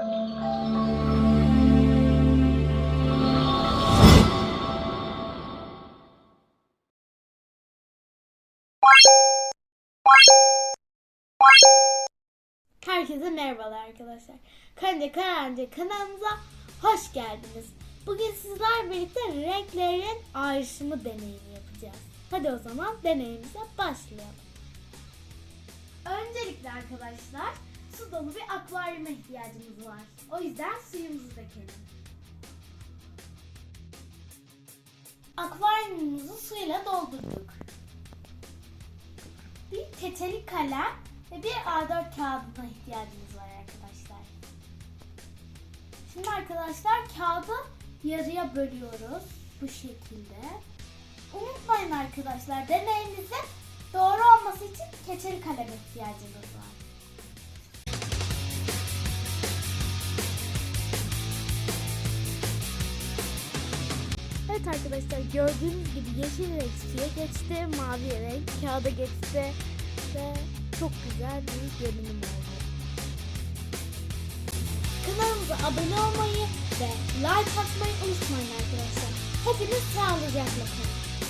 Herkese merhabalar arkadaşlar. Karınca Karınca kanalımıza hoş geldiniz. Bugün sizler birlikte renklerin ayrışımı deneyimi yapacağız. Hadi o zaman deneyimize başlayalım. Öncelikle arkadaşlar su dolu bir akvaryuma ihtiyacımız var. O yüzden suyumuzu dökelim. Akvaryumumuzu suyla doldurduk. Bir keçeli kalem ve bir A4 kağıdına ihtiyacımız var arkadaşlar. Şimdi arkadaşlar kağıdı yarıya bölüyoruz bu şekilde. Unutmayın arkadaşlar deneyimizde doğru olması için keçeli kalem ihtiyacımız var. Evet arkadaşlar gördüğünüz gibi yeşil renk suya geçti, mavi renk kağıda geçti ve çok güzel bir görünüm oldu. Kanalımıza abone olmayı ve like atmayı unutmayın arkadaşlar. Hepiniz sağlıcakla kalın.